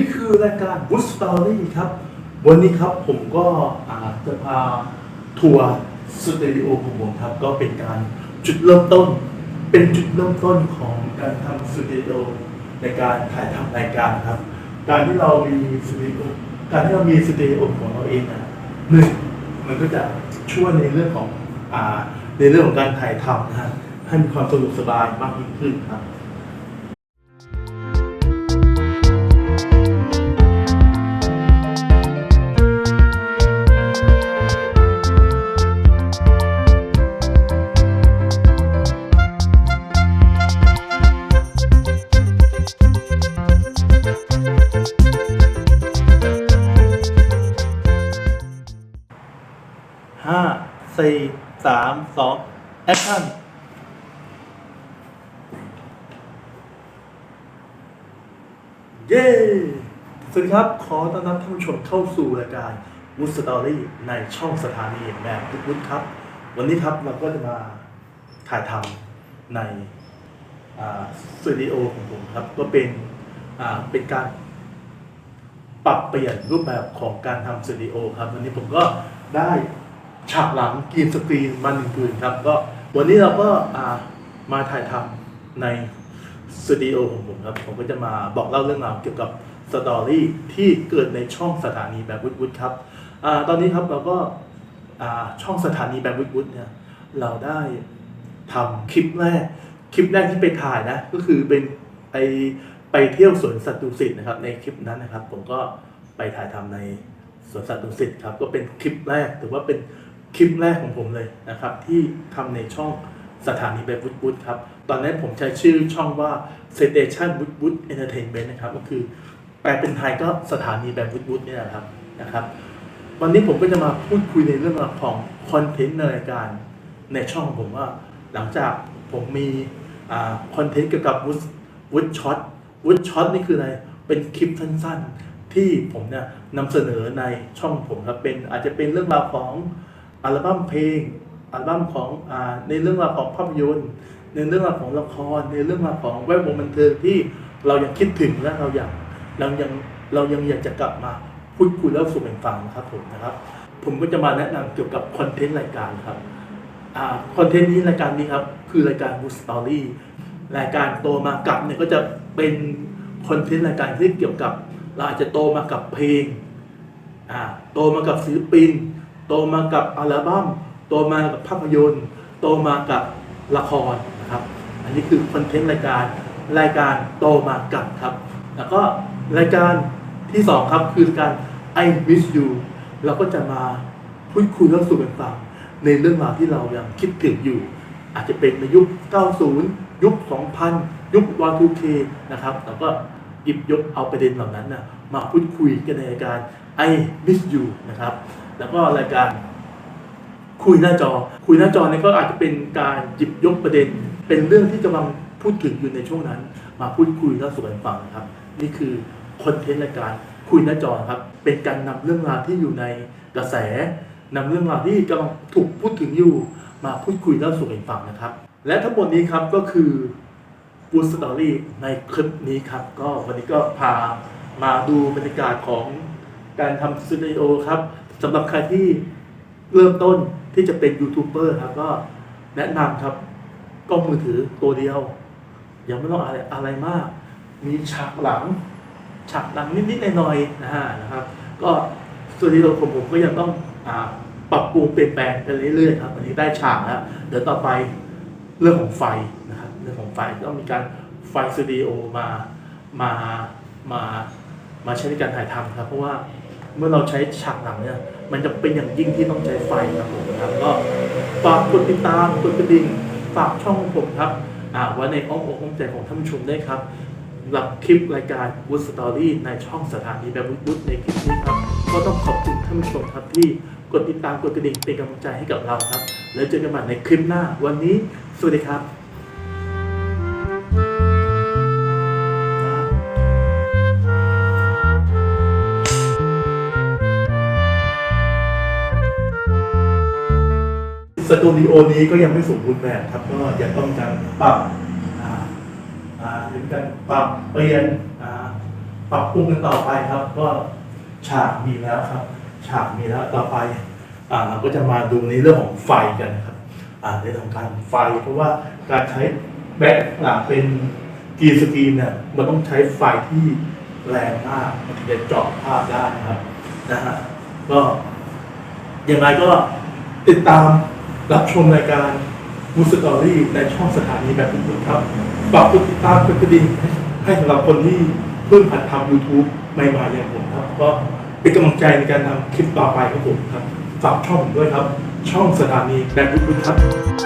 ี่คือรายการ Good Story ครับ วันนี้ครับผมก็อาจจะพาทัวร์สตูดิโอของผมครับ ก็เป็นการจุดเริ่มต้น เป็นจุดเริ่มต้นของการทำสตูดิโอในการถ่ายทำรายการครับ การที่เรามีสตูดิโอการที่เรามีสตูดิโอของเราเองนะหนึ่งมันก็จะช่วยในเรื่องของอ่าในเรื่องของการถ่ายทำนะฮะให้มีความสะดวกสบายมากยิ่งขึ้นครับ สี่สามสองแอคชั่นเย้ สวัสดีครับ ขอต้อนรับท่านผู้ชมเข้าสู่รายการ Wood Story ในช่องสถานีแบบวุฒครับ วันนี้ครับเราก็จะมาถ่ายทำในสตูดิโอของผมครับ ก็เป็นเป็นการปรับเปลี่ยนรูปแบบของการทำสตูดิโอครับ วันนี้ผมก็ได้ ฉากหลังกีนสกรีนมาหนึ่งคืนครับ ก็วันนี้เราก็มาถ่ายทำในสตูดิโอของผมครับ ผมก็จะมาบอกเล่าเรื่องราวเกี่ยวกับสตอรี่ที่เกิดในช่องสถานีแบบวุฒิครับอตอนนี้ครับเราก็ช่องสถานีแบบวุฒิเนี่ยเราได้ทำคลิปแรก คลิปแรกที่ไปถ่ายนะ ก็คือเป็นไปไปเที่ยวสวนสัตว์ดุสิตนะครับ ในคลิปนั้นนะครับ ผมก็ไปถ่ายทำในสวนสัตว์ดุสิตครับ ก็เป็นคลิปแรกถือว่าเป็น คลิปแรกของผมเลยนะครับ ที่ทำในช่องสถานีแบบวุฒวุฒครับ ตอนนั้นผมใช้ชื่อช่องว่า Station วุฒิวุฒิ Entertainment นะครับ ก็คือแปลเป็นไทยก็สถานีแบบวุฒวุฒนี่ยนะครับนะครับ วันนี้ผมก็จะมาพูดคุยในเรื่องราวของคอนเทนต์ในรายการในช่องของผมว่า หลังจากผมมีคอนเทนต์เกี่ยวกับวุฒวุฒช็อตวุฒช็อตนี่คืออะไรเป็นคลิปสั้นๆ ที่ผมเนี่ยนำเสนอในช่องผมครับเป็นอาจจะเป็นเรื่องราวของ อัลบั้มเพลง อัลบั้มของอในเรื่องราวของภาพยนตร์ ในเรื่องราวของละคร ในเรื่องราวของแวดวงบันเทิงที่เรายังคิดถึงและเราอยากเรายังเรายังอยากจะกลับมาพูดคุยแล้วสู่เป็นฟังนะครับผมนะครับ ผมก็จะมาแนะนำเกี่ยวกับคอนเทนต์รายการครับอคอนเทนต์นี้รายการนี้ครับคือรายการ Good Story รายการโตมากับเนี่ยก็จะเป็นคอนเทนต์รายการที่เกี่ยวกับ เราอาจจะโตมากับเพลงโตมากับศิลปิน โตมากับอัลบั้มโตมากับภาพยนตร์ โตมากับละครนะครับ อันนี้คือคอนเทนต์รายการรายการโตมากับครับ แล้วก็รายการที่สองครับคือการ I Miss You เราก็จะมาพูดคุยเรื่องสู่กันฟังในเรื่องราวที่เรายังคิดถึงอยู่ อาจจะเป็นในยุค 90 ยุค 2000 ยุค Y2K นะครับแล้วก็หยิบยกเอาประเด็นเหล่านั้นนะมาพูดคุยกันในรายการ I Miss You นะครับ แล้วก็รายการคุยหน้าจอ คุยหน้าจอเนี่ยก็อาจจะเป็นการหยิบยกประเด็น เป็นเรื่องที่กำลังพูดถึงอยู่ในช่วงนั้น มาพูดคุยแล้วสู่กันฟังนะครับ นี่คือคอนเทนต์รายการคุยหน้าจอครับ เป็นการนำเรื่องราวที่อยู่ในกระแสนำเรื่องราวที่กำลังถูกพูดถึงอยู่ มาพูดคุยแล้วสู่กันฟังนะครับ และทั้งหมดนี้ครับก็คือฟูสตอรี่ในคลิปนี้ครับ ก็วันนี้ก็พามาดูบรรยากาศของ การทำสตูดิโอครับสำหรับใครที่เริ่มต้นที่จะเป็นยูทูบเบอร์ครับก็แนะนำครับกล้องมือถือตัวเดียว ยังไม่ต้องอะไรอะไรมาก มีฉากหลัง ฉากหลังนิดๆหน่อยๆนะฮะนะครับ ก็สตูดิโอของผมก็ยังต้องอาปรับปรุงเปลี่ยนแปลงไปเรื่อยๆครับอันนี้ได้ฉากแล้วเดี๋ยวต่อไปเรื่องของไฟนะครับเรื่องของไฟต้องมีการไฟสตูดิโอมามามามาใช้ในการถ่ายทำครับเพราะว่า เมื่อเราใช้ฉากหลังเนี่ย มันจะเป็นอย่างยิ่งที่ต้องใช้ไฟครับผมนะครับก็ฝากกดติดตามกดกระดิ่งฝากช่องผมครับอ่าไว้ในอ้อมอกอ้อมใจของท่านผู้ชมได้วยครับหรับคลิปรายการ Wood Story ในช่องสถานีแบบวุฒในคลิปนี้ครับ ก็ต้องขอบคุณท่านผู้ชมครับที่กดติดตามกดกระดิ่งเป็นกำลังใจให้กับเราครับ แล้วเจอกันใหม่ในคลิปหน้าวันนี้ สวัสดีครับ สตูดิโอนี้ก็ยังไม่สมบูรณ์แบบครับก็ยังต้องการปรับอ่าอ่าหรือการปรับเปลี่ยนปรับปรุงกันต่อไปครับ ก็ฉากมีแล้วครับ ฉากมีแล้วต่อไปเราก็จะมาดูในเรื่องของไฟกันครับในเรื่องของการไฟ เพราะว่าการใช้แบ็คหลังเป็นกีสกรีนเนี่ยมันต้องใช้ไฟที่แรงมากมันถึงจะเจาะภาพได้นะครับนะฮะก็ยังไงก็ติดตาม รับชมรายการมูสตอรี่ในช่องสถานีแบบคุณครับฝากกดติดตามกดกระดิ่งให้สำหรับคนที่เพิ่งหัดทำ YouTube ใหม่ๆอย่างผมครับ ก็เป็นกำลังใจในการทำคลิปต่อไปครับผมครับ ฝากช่องผมด้วยครับ ช่องสถานีแบบคุณครับ